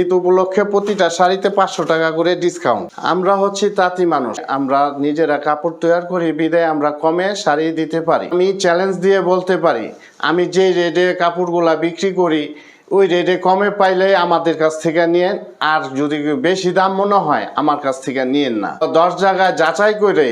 ঈদ উপলক্ষে প্রতিটা শাড়িতে পাঁচশো টাকা করে ডিসকাউন্ট আমরা হচ্ছি তাঁতি মানুষ। আমরা নিজেরা কাপড় তৈরি করি, বিদায় আমরা কমে শাড়ি দিতে পারি। আমি চ্যালেঞ্জ দিয়ে বলতে পারি, আমি যে রেটে কাপড়গুলা বিক্রি করি, ওই রেটে কমে পাইলে আমাদের কাছ থেকে নিয়েন, আর যদি বেশি দাম মনে হয়, আমার কাছ থেকে নিয়েন না। দশ জায়গায় যাচাই করে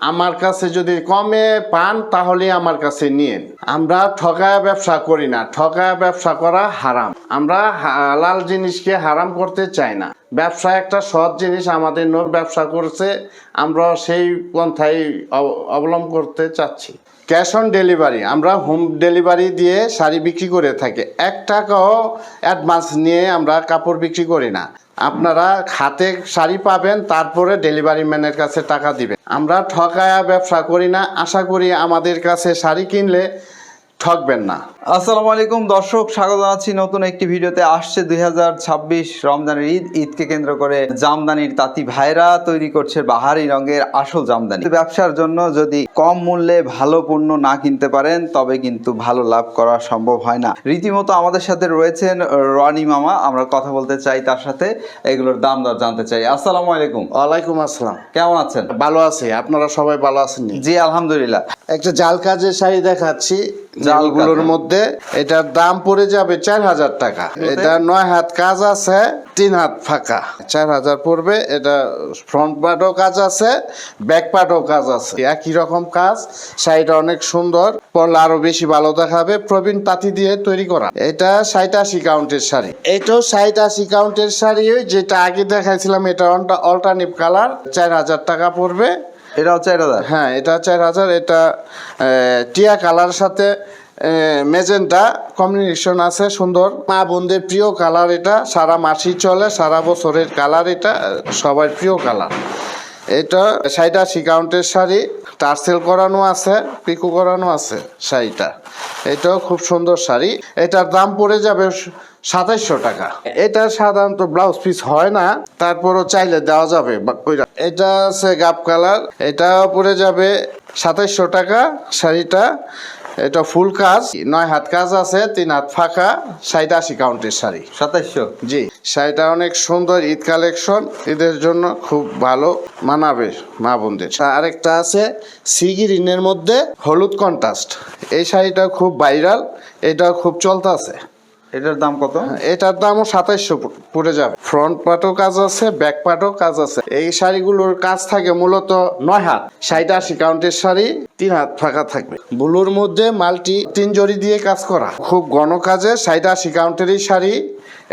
আমার কাছে যদি কমে পান, তাহলে আমার কাছে নিয়েন আমরা ঠকায়া ব্যবসা করি না। ঠকায়া ব্যবসা করা হারাম। আমরা হালাল জিনিসকে হারাম করতে চাই না। ব্যবসা একটা সৎ জিনিস, আমাদের নখ ব্যবসা করছে। আমরা সেই পন্থাই অব- অবলম্বন করতে চাচ্ছি। Cash on delivery. আমরা হোম ডেলিভারি দিয়ে শাড়ি বিক্রি করে থাকি। এক টাকাও অ্যাডভান্স নিয়ে আমরা কাপড় বিক্রি করি না। আপনারা হাতে শাড়ি পাবেন, তারপরে ডেলিভারি ম্যানের কাছে টাকা দিবেন। আমরা ঠকায়া ব্যবসা করি না, আশা করি আমাদের কাছে শাড়ি কিনলে ঠকবেন না। আসসালামু আলাইকুম দর্শক স্বাগত জানাচ্ছি নতুন একটি ভিডিওতে। আসছে দুই হাজার ছাব্বিশ রমজানের ঈদ। ঈদকে কেন্দ্র করে জামদানির তাঁতি ভাইরা তৈরি করছে বাহারি রঙের আসল জামদানি। ব্যবসার জন্য যদি কম মূল্যে ভালো পণ্য না কিনতে পারেন তবে কিন্তু ভালো লাভ করা সম্ভব হয় না। রীতিমতো আমাদের সাথে রয়েছেন রনি মামা। আমরা কথা বলতে চাই তার সাথে। এগুলোর দাম দর জানতে চাই। আসসালামু আলাইকুম। ওয়ালাইকুম আসসালাম। কেমন আছেন? ভালো আছি। আপনারা সবাই ভালো আছেন জি আলহামদুলিল্লাহ। একটা জাল কাজের শাড়ি দেখাচ্ছি। জালগুলোর মধ্যে এটার দাম পড়ে যাবে চার হাজার টাকা। এটা নয় হাত কাজ আছে তিন হাত ফাঁকা। চার হাজার পড়বে এটা ফ্রন্ট পার্টও কাজ আছে ব্যাক পার্টও কাজ আছে। একই রকম কাজ শাড়িটা অনেক সুন্দর পরলে আরও বেশি ভালো দেখাবে প্রবীণ তাঁতি দিয়ে তৈরি করা। এটা ষাট আশি কাউন্টের শাড়ি। এটাও ষাট আশি কাউন্টের শাড়ি যেটা আগে দেখাইছিলাম এটা অল্টারনেটিভ কালার চার হাজার টাকা পড়বে। এটা হচ্ছে এক হাজার? হ্যাঁ এটা চার হাজার, এটা টিয়া কালার সাথে মেজেন্টা, কম্বিনেশন আছে, সুন্দর। মা বোনদের প্রিয় কালার এটা, সারা মাসি চলে, সারা বছরের কালার এটা, সবার প্রিয় কালার। এটা ষাট আশি শাড়ি টার্সেল করানো আছে, পিকু করানো আছে শাড়িটা। এটাও খুব সুন্দর শাড়ি। এটার দাম পড়ে যাবে সাতাইশশো টাকা। এটা সাধারণত ব্লাউজ পিস হয় না, তারপরও চাইলে দেওয়া যাবে এটা আছে গাপ কালার এটা পড়ে যাবে সাতাইশশো টাকা শাড়িটা। এটা ফুল কাজ নয় হাত কাজ আছে তিন হাত ফাঁকা ষাট আশি কাউন্টের শাড়ি। সাতাইশশো? জি শাড়িটা অনেক সুন্দর ঈদ কালেকশন ঈদের জন্য খুব ভালো মানাবে মা বোনদের। আরেকটা আছে সি গ্রিনের মধ্যে হলুদ কন্ট্রাস্ট। এই শাড়িটা খুব ভাইরাল এটা খুব চলতেছে। এটার দাম কত? এটার দামও সাতাইশশো পড়ে যাবে। ফ্রন্ট পার্টও কাজ আছে ব্যাক পার্টও কাজ আছে। এই শাড়িগুলোর কাজ থাকে মূলত নয় হাত, ষাট আশি কাউন্টের শাড়ি, তিন হাত ফাঁকা থাকবে। ব্লুর মধ্যে মাল্টি তিন জড়ি দিয়ে কাজ করা। খুব ঘন কাজে ষাট আশি কাউন্টেরই শাড়ি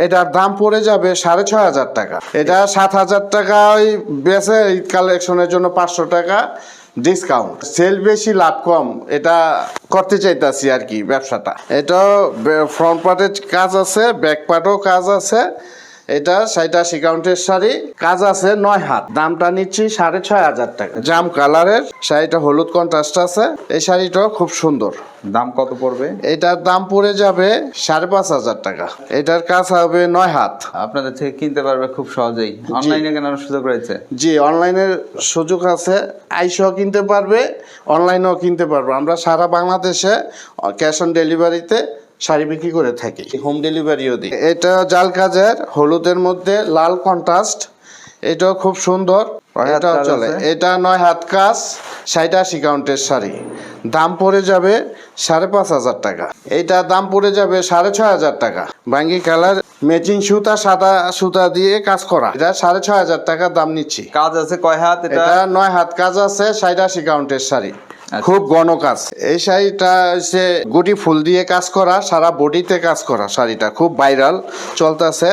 এটার দাম পড়ে যাবে সাড়ে ছয় হাজার টাকা। এটা সাত হাজার টাকা ওই বেছে কালেকশনের জন্য পাঁচশো টাকা ডিসকাউন্ট সেল বেশি, লাভ কম, এটা করতে চাইতাছি আর কি ব্যবসাটা। এটা ফ্রন্ট পার্টের কাজ আছে ব্যাক পার্টও কাজ আছে। এটা আশি কাউন্টের শাড়ি। কাজ আছে নয় হাত। দামটা নিচ্ছি সাড়ে ছয় হাজার টাকা। জাম কালারের শাড়িটা হলুদ কন্ট্রাস্ট আছে। এই শাড়িটাও খুব সুন্দর। দাম কত পড়বে? এটার দাম পড়ে যাবে সাড়ে পাঁচ হাজার টাকা। এটার কাজ হবে নয় হাত। আপনাদের থেকে কিনতে পারবে খুব সহজেই। অনলাইনে কেনার সুযোগ রয়েছে? জি অনলাইনের সুযোগ আছে। আইসও কিনতে পারবে অনলাইনেও কিনতে পারবে। আমরা সারা বাংলাদেশে ক্যাশ অন ডেলিভারিতে শাড়ি বিক্রি করে থাকি। হোম ডেলিভারিও দিই। এটা জাল কাজের হলুদের মধ্যে লাল কন্ট্রাস্ট এটাও খুব সুন্দর। এটাও চলে। এটা নয় হাত কাজ ষাট আশি কাউন্টের শাড়ি। দাম পড়ে যাবে সাড়ে পাঁচ হাজার টাকা। এইটা দাম পড়ে যাবে সাড়ে ছয় হাজার টাকা। বাঙ্গি কালার ম্যাচিং সুতা সাদা সুতা দিয়ে কাজ করা। এটা সাড়ে ছয় হাজার টাকা দাম নিচ্ছি। কাজ আছে কয় হাত? এটা এটা নয় হাত কাজ আছে ষাট আশি কাউন্টের শাড়ি। খুব ঘন কাজ এই শাড়িটা হচ্ছে গুটি ফুল দিয়ে কাজ করা সারা বডিতে কাজ করা শাড়িটা খুব ভাইরাল চলতেছে।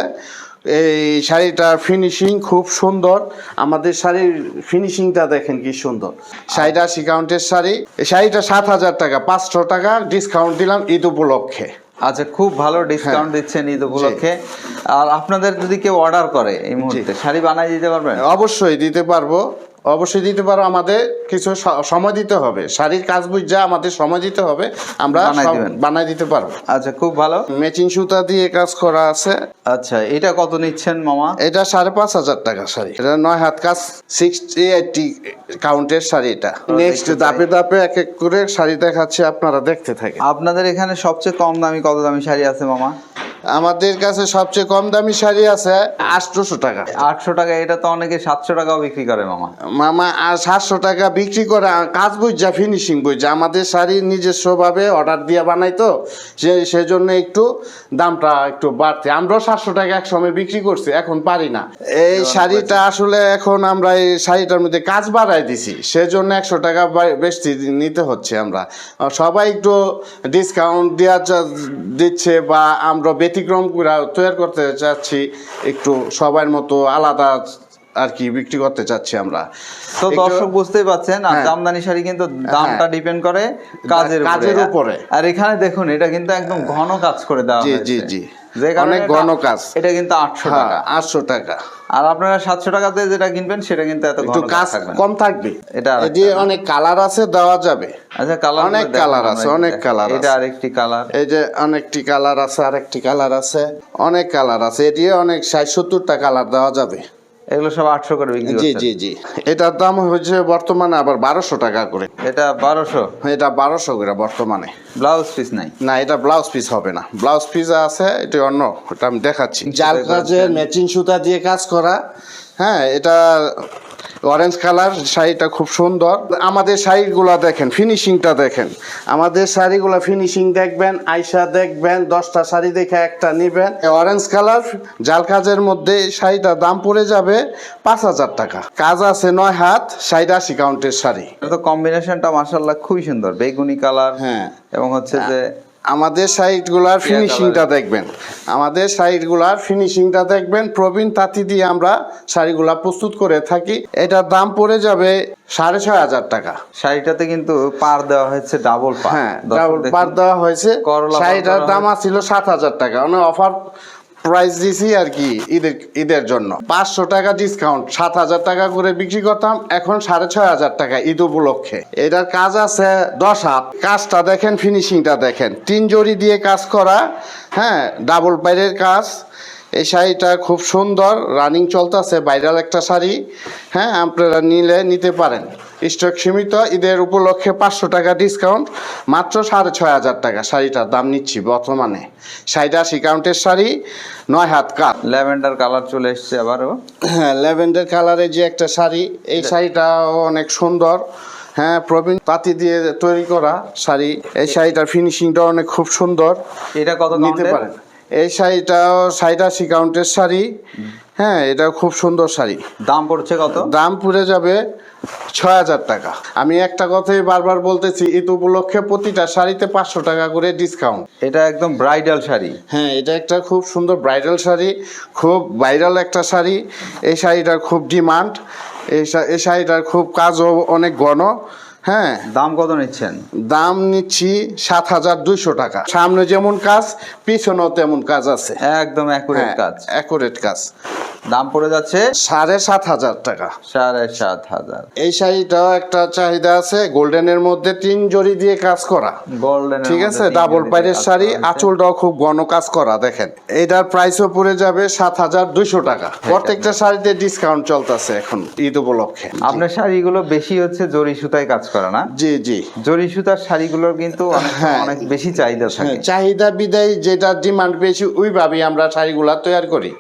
এই শাড়িটার ফিনিশিং খুব সুন্দর। আমাদের শাড়ির ফিনিশিংটা দেখেন কি সুন্দর। শাড়িটা আশি কাউন্টের শাড়ি। এই শাড়িটা সাত হাজার টাকা পাঁচশো টাকা ডিসকাউন্ট দিলাম ঈদ উপলক্ষে। আচ্ছা খুব ভালো ডিসকাউন্ট দিচ্ছেন ঈদ উপলক্ষে। আর আপনাদের যদি কেউ অর্ডার করে এই মুহূর্তে শাড়ি বানাই দিতে পারবেন? অবশ্যই দিতে পারব। অবশ্যই দিতে পারো আমাদের কিছু সময় দিতে হবে। শাড়ির কাজ বুঝা আমাদের সময় দিতে হবে আমরা বানাই দিতে পারব। আচ্ছা খুব ভালো। ম্যাচিং সুতা দিয়ে কাজ করা আছে। আচ্ছা এটা কত নিচ্ছেন মামা? এটা সাড়ে পাঁচ হাজার টাকা শাড়ি। এটা নয় হাত কাজ সিক্সটি এইটটি কাউন্টের শাড়ি এটা। নেক্সট দাপে দাপে এক এক করে শাড়ি দেখাচ্ছে আপনারা দেখতে থাকেন। আপনাদের এখানে সবচেয়ে কম দামি কত দামি শাড়ি আছে মামা? আমাদের কাছে সবচেয়ে কম দামি শাড়ি আছে আটশোশো টাকা। আটশো টাকা এটা তো অনেকে সাতশো টাকাও বিক্রি করে মামা। মামা আর সাতশো টাকা বিক্রি করে কাজ বুঝা ফিনিশিং বুঝা আমাদের শাড়ি নিজস্বভাবে অর্ডার দিয়ে বানাই তো সে সেজন্য একটু দামটা একটু বাড়তে। আমরাও সাতশো টাকা এক সময় বিক্রি করছি এখন পারি না। এই শাড়িটা আসলে এখন আমরা এই শাড়িটার মধ্যে কাজ বাড়াই দিছি। সেজন্য একশো টাকা বেশি নিতে হচ্ছে আমরা। সবাই একটু ডিসকাউন্ট দেওয়া দিচ্ছে বা আমরা ব্যতিক্রম তৈরি করতে চাচ্ছি একটু সবার মতো আলাদা আর কি বিক্রি করতে চাচ্ছি আমরা তো দর্শক বুঝতেই পাচ্ছেন আর হ্যাঁ। জামদানি শাড়ি কিন্তু দামটা হ্যাঁ। ডিপেন্ড করে কাজের কাজের উপরে। উপরে। আর এখানে দেখুন এটা কিন্তু একদম ঘন কাজ করে দেওয়া জি, জি, জি। যে কারণে অনেক ঘন কাজ। এটা কিন্তু আটশো হ্যাঁ টাকা। আটশো টাকা। আর আপনারা সাতশো টাকাতে যেটা কিনবেন সেটা কিন্তু এত একটু কাজ। কম থাকবে। এটা এটি অনেক কালার আছে দেওয়া যাবে। আচ্ছা কালার অনেক কালার আছে, অনেক কালার এটা আরেকটি কালার। এই যে অনেকটি কালার আছে আরেকটি কালার আছে অনেক কালার আছে। এটি অনেক ষাট সত্তরটা কালার দেওয়া যাবে। এগুলো সব আটশো করে বিক্রি জি জি জি। এটার দাম হচ্ছে বর্তমানে আবার বারোশো টাকা করে। এটা বারোশো? এটা বারোশো করে বর্তমানে। ব্লাউজ পিস নাই? না এটা ব্লাউজ পিস হবে না। ব্লাউজ পিস আছে এটা অন্য ওটা আমি দেখাচ্ছি। জাল কাজের ম্যাচিং সুতা দিয়ে কাজ করা হ্যাঁ এটা অরেঞ্জ কালার শাড়িটা খুব সুন্দর। আমাদের শাড়িগুলা দেখেন ফিনিশিংটা দেখেন। আমাদের শাড়িগুলো ফিনিশিং দেখবেন আইসা দেখবেন দশটা শাড়ি দেখে একটা নেবেন। অরেঞ্জ কালার জাল কাজের মধ্যে এই শাড়িটার দাম পড়ে যাবে পাঁচ হাজার টাকা। কাজ আছে নয় হাত ষাট আশি কাউন্টের শাড়ি। তো কম্বিনেশনটা মাশাল্লাহ খুবই সুন্দর বেগুনি কালার হ্যাঁ। এবং হচ্ছে যে আমাদের সাইডগুলার ফিনিশিংটা দেখবেন। আমাদের সাইডগুলার ফিনিশিংটা দেখবেন। প্রবীণ তাঁতি দিয়ে আমরা শাড়িগুলা প্রস্তুত করে থাকি। এটার দাম পড়ে যাবে সাড়ে ছয় হাজার টাকা। শাড়িটাতে কিন্তু পার দেওয়া হয়েছে ডাবল হ্যাঁ ডাবল পার দেওয়া হয়েছে। শাড়িটার দাম ছিল সাত হাজার টাকা। মানে অফার প্রাইস দিছি আর কি ঈদের ঈদের জন্য। পাঁচশো টাকা ডিসকাউন্ট সাত হাজার টাকা করে বিক্রি করতাম, এখন সাড়ে ছয় হাজার টাকা ঈদ উপলক্ষে। এটার কাজ আছে দশ হাত। কাজটা দেখেন ফিনিশিংটা দেখেন। তিন জড়ি দিয়ে কাজ করা হ্যাঁ ডাবল পাইরের কাজ। এই শাড়িটা খুব সুন্দর রানিং চলতেছে ভাইরাল একটা শাড়ি। হ্যাঁ আপনারা নিলে নিতে পারেন। স্টক সীমিত ঈদের উপলক্ষে পাঁচশো টাকা ডিসকাউন্ট মাত্র সাড়ে ছয় হাজার টাকা শাড়িটার দাম নিচ্ছি বর্তমানে। ষাট আশি কাউন্টের শাড়ি নয় হাত কাপ। ল্যাভেন্ডার কালার চলে এসছে আবারও। হ্যাঁ ল্যাভেন্ডার কালারের যে একটা শাড়ি এই শাড়িটাও অনেক সুন্দর। হ্যাঁ প্রবীণ পাতি দিয়ে তৈরি করা শাড়ি। এই শাড়িটার ফিনিশিংটা অনেক খুব সুন্দর। এটা কত নিতে পারেন। এই শাড়িটাও ষাট আশি কাউন্টের শাড়ি। হ্যাঁ এটা খুব সুন্দর শাড়ি। দাম পড়ছে কত? দাম পড়ে যাবে ছয় হাজার টাকা। আমি একটা কথাই বারবার বলতেছি ঈদ উপলক্ষে প্রতিটা শাড়িতে পাঁচশো টাকা করে ডিসকাউন্ট এটা একদম ব্রাইডাল শাড়ি। হ্যাঁ এটা একটা খুব সুন্দর ব্রাইডাল শাড়ি খুব ভাইরাল একটা শাড়ি। এই শাড়িটার খুব ডিমান্ড এই শাড়িটার খুব কাজও অনেক ঘন। হ্যাঁ। দাম কত নিচ্ছেন? দাম নিচ্ছি সাত হাজার দুইশো টাকা। সামনে যেমন কাজ পিছনেও তেমন কাজ আছে। একদম অ্যাকুরেট কাজ। অ্যাকুরেট কাজ। দাম পড়ে যাচ্ছে? সাড়ে সাত হাজার টাকা। সাড়ে সাত হাজার। এই শাড়িটাও একটা চাহিদা আছে গোল্ডেনের মধ্যে তিন জড়ি দিয়ে কাজ করা। গোল্ডেন ঠিক আছে? ডাবল পাইরের শাড়ি আঁচলটাও খুব ঘন কাজ করা দেখেন। এটার প্রাইসও পড়ে যাবে সাত হাজার দুইশো টাকা। প্রত্যেকটা শাড়িতে ডিসকাউন্ট চলতেছে এখন ঈদ উপলক্ষে। আপনার শাড়িগুলো বেশি হচ্ছে জরি সুতায় কাজ করা না? জি জি। জরি সুতার শাড়িগুলোর কিন্তু অনেক হ্যাঁ। বেশি চাহিদা থাকে। হ্যাঁ, চাহিদা বিদায় যেটা ডিমান্ড বেশি ওইভাবেই আমরা শাড়িগুলা তৈরি করি।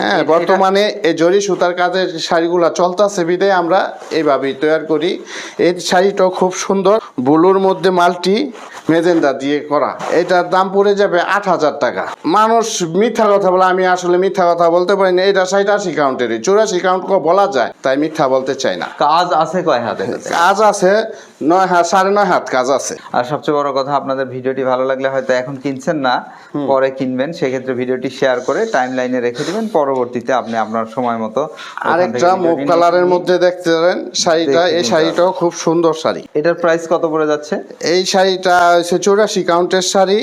হ্যাঁ বর্তমানে এই জরি সুতার কাজের শাড়িগুলা চলতেছে বিদায় আমরা এইভাবেই তৈরি করি। এই শাড়িটাও খুব সুন্দর। বুলুর মধ্যে মাল্টি মেজেন্ডা দিয়ে করা। এটার দাম পড়ে যাবে আট হাজার টাকা। মানুষ মিথ্যা কথা বলে আমি আসলে মিথ্যা কথা বলতে পারি না। এটা ষাট আশি কাউন্টেরই চুরাশি কাউন্ট বলা যায় তাই মিথ্যা বলতে চাই না। কাজ আছে কয় হাতে? কাজ আছে নয় হাত সাড়ে নয় হাত কাজ আছে। আর সবচেয়ে বড় কথা আপনাদের ভিডিওটি ভালো লাগলে হয়তো এখন কিনছেন না পরে কিনবেন। সেক্ষেত্রে ভিডিওটি শেয়ার করে টাইম লাইনে রেখে দিবেন। পরবর্তীতে আপনি আপনার সময় মতো আরেকটা মুভ কালারের মধ্যে দেখতে পারেন শাড়িটা এই শাড়িটাও খুব সুন্দর শাড়ি। এটার প্রাইস কত পড়ে যাচ্ছে? এই শাড়িটা হচ্ছে চৌরাশি কাউন্টের শাড়ি।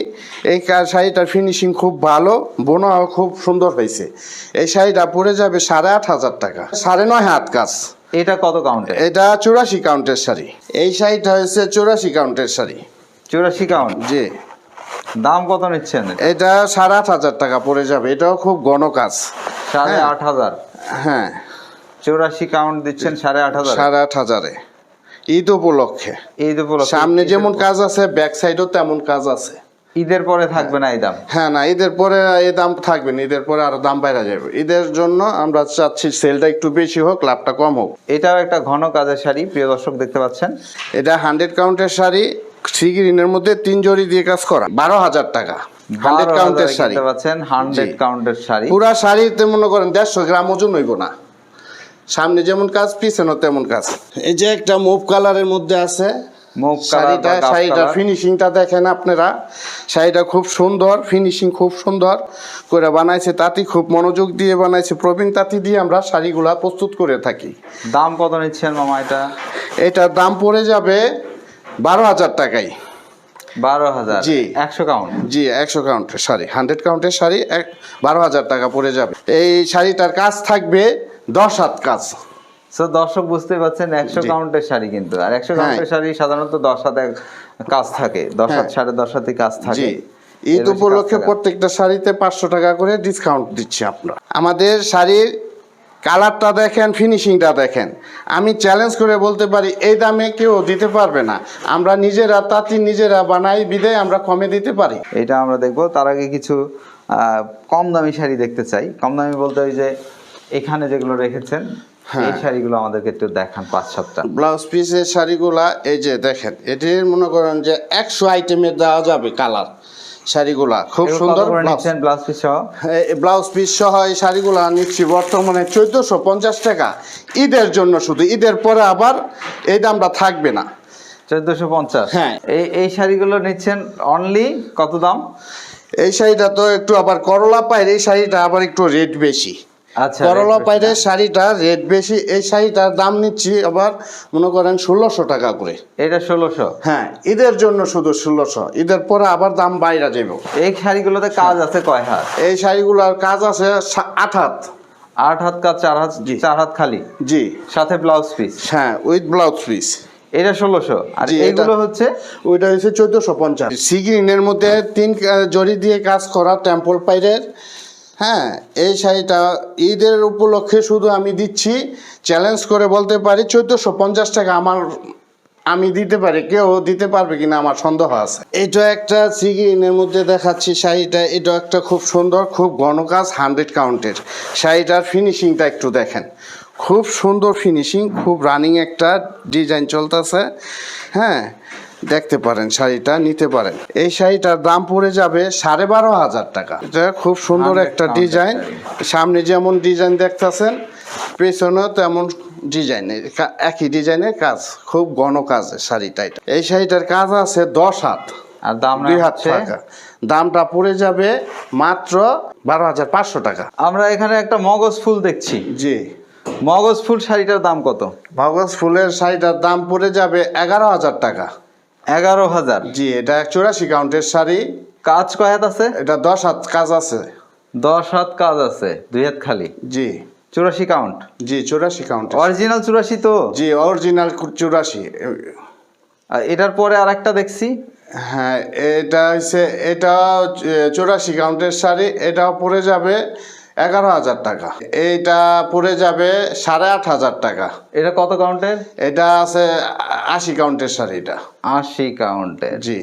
এই শাড়িটার ফিনিশিং খুব ভালো বোনাও খুব সুন্দর হয়েছে। এই শাড়িটা পরে যাবে সাড়ে আট হাজার টাকা সাড়ে নয় হাত কাজ। এটা কত কাউন্টে এটা চৌরাশি কাউন্টের শাড়ি। এই শাড়িটা হচ্ছে চৌরাশি কাউন্টের শাড়ি। চৌরাশি কাউন্ট? জি। দাম কত নিচ্ছেন? এটা সাড়ে আট হাজার টাকা পড়ে যাবে এটাও খুব ঘন কাজ। সাড়ে আট হাজার হ্যাঁ। আট হাজার? হ্যাঁ। চৌরাশি কাউন্ট দিচ্ছেন সাড়ে আট হাজার? সাড়ে আট হাজারে। ঈদ উপলক্ষে। তো উপলক্ষে। সামনে যেমন কাজ আছে ব্যাক সাইডও তেমন কাজ আছে। ঈদের পরে থাকবে না এই দাম? হ্যাঁ না ঈদের পরে এই দাম থাকবে না ঈদের পরে আরও দাম বাইরে যাবে। ঈদের জন্য আমরা চাচ্ছি সেলটা একটু বেশি হোক লাভটা কম হোক। এটাও একটা ঘন কাজের শাড়ি প্রিয় দর্শক দেখতে পাচ্ছেন। এটা হান্ড্রেড কাউন্টের শাড়ি থ্রি গ্রিনের মধ্যে তিন জড়ি দিয়ে কাজ করা বারো হাজার টাকা। হান্ড্রেড কাউন্টের শাড়ি। দেখতে পাচ্ছেন হান্ড্রেড কাউন্টের শাড়ি। পুরা শাড়িতে মনে করেন দেড়শো গ্রাম ওজন হইব না। সামনে যেমন কাজ পিছনেও তেমন কাজ। এই যে একটা মুভ কালারের মধ্যে আছে শাড়িটা শাড়িটার ফিনিশিংটা দেখেন আপনারা। শাড়িটা খুব সুন্দর ফিনিশিং খুব সুন্দর করে বানাইছে তাঁতি খুব মনোযোগ দিয়ে বানাইছে। প্রবীণ তাঁতি দিয়ে আমরা শাড়িগুলা প্রস্তুত করে থাকি। দাম কত নিচ্ছেন মামা এটা? এটার দাম পড়ে যাবে বারো হাজার টাকায়। বারো হাজার? জি। একশো কাউন্ট জি একশো কাউন্টের শাড়ি হান্ড্রেড কাউন্টের শাড়ি এক বারো হাজার টাকা পড়ে যাবে। এই শাড়িটার কাজ থাকবে দশ হাত কাজ। সো দর্শক বুঝতে পারছেন একশো। কাউন্টের শাড়ি কিন্তু। আর একশো হ্যাঁ। কাউন্টের শাড়ি সাধারণত দশ হাতে কাজ থাকে। দশ হাত হ্যাঁ। সাড়ে দশ হাতে কাজ থাকে। ঈদ উপলক্ষে প্রত্যেকটা শাড়িতে পাঁচশো টাকা করে ডিসকাউন্ট দিচ্ছি আমরা। আমাদের শাড়ির কালারটা দেখেন ফিনিশিংটা দেখেন। আমি চ্যালেঞ্জ করে বলতে পারি এই দামে কেউ দিতে পারবে না। আমরা নিজেরা তাঁতি নিজেরা বানাই বিদায় আমরা কমে দিতে পারি। এটা আমরা দেখব। তার আগে কিছু আহ, কম দামি শাড়ি দেখতে চাই। কম দামি বলতে ওই যে এখানে যেগুলো রেখেছেন হ্যাঁ। এই শাড়িগুলো আমাদেরকে একটু দেখান পাঁচ সাতটা ব্লাউজ পিসের শাড়িগুলা এই যে দেখেন এটির মনে করেন যে একশো আইটেমের দেওয়া যাবে কালার শাড়িগুলা খুব সুন্দর ব্লাউজ। পিস সহ? ব্লাউজ পিস সহ এই শাড়িগুলো নিচ্ছি বর্তমানে চোদ্দোশো পঞ্চাশ টাকা। ঈদের জন্য শুধু ঈদের পরে আবার এই দামটা থাকবে না। চোদ্দশো পঞ্চাশ? হ্যাঁ। এই এই শাড়িগুলো নিচ্ছেন অনলি কত দাম? এই শাড়িটা তো একটু আবার করলা পায়ের এই শাড়িটা আবার একটু রেট বেশি। করলা রেট পায়ের শাড়িটা রেট বেশি এই শাড়িটার দাম নিচ্ছি আবার মনে করেন ষোলোশো টাকা করে? এটা ষোলোশো? হ্যাঁ ঈদের জন্য শুধু ষোলোশো। ঈদের পরে আবার দাম বাইরে যাবে এই শাড়িগুলোতে কাজ আছে কয় হাত? এই শাড়িগুলোর কাজ আছে আট হাত। আট হাত কাজ চার হাত জি। চার হাত খালি? জি। সাথে ব্লাউজ পিস হ্যাঁ উইথ ব্লাউজ পিস এটা ষোলোশো। আর এইগুলো হচ্ছে? ওইটা হচ্ছে চোদ্দোশো পঞ্চাশ। সিগ্রিনের মধ্যে তিন কা- জরি দিয়ে কাজ করা টেম্পল পাইরের। হ্যাঁ এই শাড়িটা ঈদের উপলক্ষে শুধু আমি দিচ্ছি। চ্যালেঞ্জ করে বলতে পারি, চোদ্দোশো পঞ্চাশ টাকা আমার আমি দিতে পারি, কেউ দিতে পারবে কিনা আমার সন্দেহ আছে। এটা একটা সিগ্রিনের মধ্যে দেখাচ্ছি শাড়িটা, এটা একটা খুব সুন্দর, খুব ঘন কাজ, হান্ড্রেড কাউন্টের। শাড়িটার ফিনিশিংটা একটু দেখেন। খুব সুন্দর ফিনিশিং খুব রানিং একটা ডিজাইন চলতেছে। হ্যাঁ দেখতে পারেন শাড়িটা নিতে পারেন। এই শাড়িটার দাম পড়ে যাবে সাড়ে বারো হাজার টাকা। এটা খুব সুন্দর একটা ডিজাইন। সামনে যেমন ডিজাইন দেখতেছেন পেছনেও তেমন ডিজাইনের একই ডিজাইনের কাজ খুব ঘন কাজ শাড়িটা এটা। এই শাড়িটার কাজ আছে দশ হাত। আর দাম দুই হাত টাকা দামটা পড়ে যাবে মাত্র বারো হাজার পাঁচশো টাকা। আমরা এখানে একটা মগজ ফুল দেখছি। জি। মগজ ফুল শাড়িটার দাম কত? মগজ ফুলের শাড়িটার দাম পড়ে যাবে এগারো হাজার টাকা। এগারো হাজার। জি এটা চৌরাশি কাউন্টের শাড়ি। কাজ কয় হাত আছে? এটা দশ হাত কাজ আছে। দশ হাত কাজ আছে দুই হাত খালি? জি। চুরাশি কাউন্ট জি চৌরাশি কাউন্ট অরিজিনাল চুরাশি তো? জি অরিজিনাল চৌরাশি। এটার পরে আর একটা দেখছি। হ্যাঁ এটা হচ্ছে এটা চৌরাশি কাউন্টের শাড়ি। এটা পড়ে যাবে এগারো হাজার টাকা। এইটা পড়ে যাবে সাড়ে আট হাজার টাকা। এটা কত কাউন্টের এটা আছে আশি কাউন্টের শাড়িটা আশি কাউন্টের জি।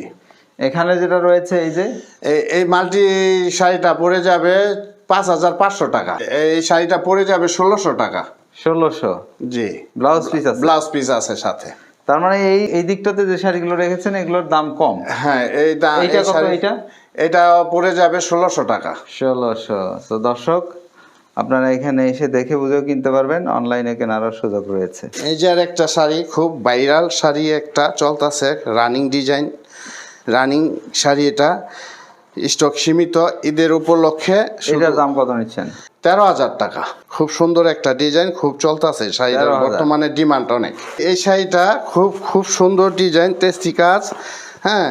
এখানে যেটা রয়েছে এই যে? এই মাল্টি শাড়িটা পড়ে যাবে পাঁচ হাজার পাঁচশো টাকা। এই শাড়িটা পড়ে যাবে ষোলোশো টাকা। ষোলোশো। জি। ব্লাউজ পিস আছে। ব্লাউজ পিস আছে সাথে। তার মানে এই এই দিকটাতে যে শাড়িগুলো রেখেছেন এগুলোর দাম কম। হ্যাঁ এই এইটা কত শাড়ি- এটা? পড়ে যাবে ষোলোশো টাকা। ষোলোশো। তো দর্শক আপনারা এখানে এসে দেখে বুঝেও কিনতে পারবেন অনলাইনে কেনারও সুযোগ রয়েছে। এই যে আর একটা শাড়ি খুব ভাইরাল শাড়ি একটা চলতেছে রানিং ডিজাইন রানিং শাড়ি এটা। স্টক সীমিত ঈদের উপলক্ষে এটার দাম কত নিচ্ছেন? তেরো হাজার টাকা। খুব সুন্দর একটা ডিজাইন খুব চলতেছে শাড়িটার। বর্তমানে ডিমান্ড অনেক। এই শাড়িটা খুব খুব সুন্দর ডিজাইন তেস্তি কাজ হ্যাঁ?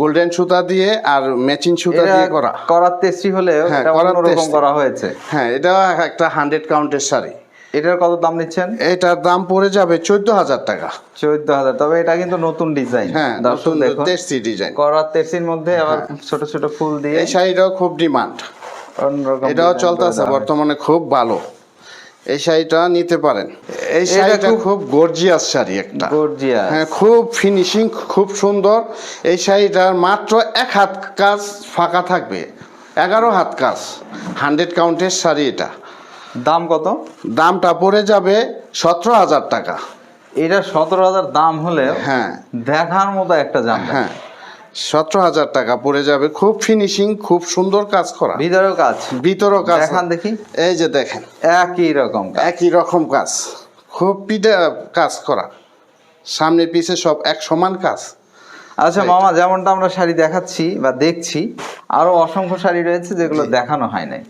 গোল্ডেন সুতা দিয়ে আর ম্যাচিং সুতা দিয়ে করা। করার তেস্টি হলেও হ্যাঁ, অন্যরকম করা হয়েছে। হ্যাঁ এটা একটা হান্ড্রেড কাউন্টের শাড়ি। এটার কত দাম নিচ্ছেন? এটার দাম পড়ে যাবে চোদ্দ হাজার টাকা। চোদ্দ হাজার তবে এটা কিন্তু নতুন ডিজাইন হ্যাঁ নতুন তেস্তি ডিজাইন করার তেস্টির মধ্যে আবার ছোট ছোট ফুল দিয়ে। এই শাড়িটাও খুব ডিমান্ড এটাও চলতেছে বর্তমানে খুব ভালো। এই শাড়িটা নিতে পারেন। এই শাড়িটা খুব- গর্জিয়াস শাড়ি একটা। গর্জিয়াস হ্যাঁ খুব ফিনিশিং খুব সুন্দর। এই শাড়িটার মাত্র এক হাত কাজ ফাঁকা থাকবে এগারো হাত কাজ হান্ড্রেড কাউন্টের শাড়ি এটা। দাম কত? দামটা পড়ে যাবে সতেরো হাজার টাকা। এটা সতেরো হাজার দাম হলে হ্যাঁ। দেখার মতো একটা জামদানি হ্যাঁ। সতেরো হাজার টাকা পড়ে যাবে। খুব ফিনিশিং খুব সুন্দর কাজ করা। ভিতর কাজ। ভিতরও কাজ। দেখান দেখি। এই যে দেখেন। একই রকম একই রকম কাজ। খুব পিঠে কাজ করা। সামনে পিছে সব এক সমান কাজ। আচ্ছা মামা যেমনটা আমরা শাড়ি দেখাচ্ছি বা দেখছি আরও অসংখ্য শাড়ি রয়েছে যেগুলো দেখানো হয় নাই।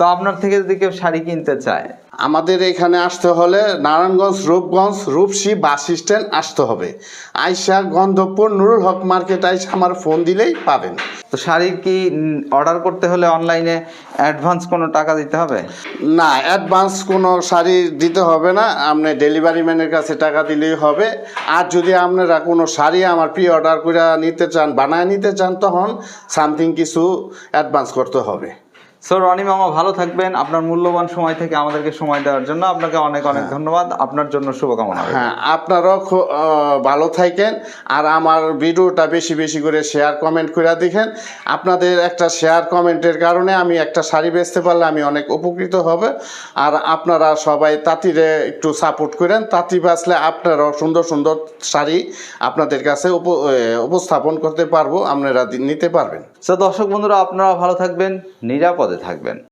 তো আপনার থেকে যদি কেউ শাড়ি কিনতে চায়? আমাদের এখানে আসতে হলে নারায়ণগঞ্জ রূপগঞ্জ রূপসী বাস স্ট্যান্ড আসতে হবে। আইসা গন্ধপুর নুরুল হক মার্কেট আইসা আমার ফোন দিলেই পাবেন। তো শাড়ি কি অর্ডার করতে হলে অনলাইনে অ্যাডভান্স কোনো টাকা দিতে হবে? না অ্যাডভান্স কোনো শাড়ি দিতে হবে না। আপনি ডেলিভারি ম্যানের কাছে টাকা দিলেই হবে। আর যদি আপনারা কোনো শাড়ি আমার প্রি অর্ডার করে নিতে চান বানায় নিতে চান তখন সামথিং কিছু অ্যাডভান্স করতে হবে। সো রনি মামা ভালো থাকবেন। আপনার মূল্যবান সময় থেকে আমাদেরকে সময় দেওয়ার জন্য আপনাকে অনেক অনেক ধন্যবাদ। আপনার জন্য শুভকামনা হ্যাঁ আপনারাও ভালো থাকেন। আর আমার ভিডিওটা বেশি বেশি করে শেয়ার কমেন্ট করে দেখেন আপনাদের একটা শেয়ার কমেন্টের কারণে আমি একটা শাড়ি বেচতে পারলে আমি অনেক উপকৃত হবে। আর আপনারা সবাই তাঁতিরে একটু সাপোর্ট করেন। তাঁতি বাঁচলে আপনারাও সুন্দর সুন্দর শাড়ি আপনাদের কাছে উপ- উপস্থাপন করতে পারব। আপনারা নিতে পারবেন। তো দর্শক বন্ধুরা আপনারা ভালো থাকবেন। নিরাপদে। থাকবেন।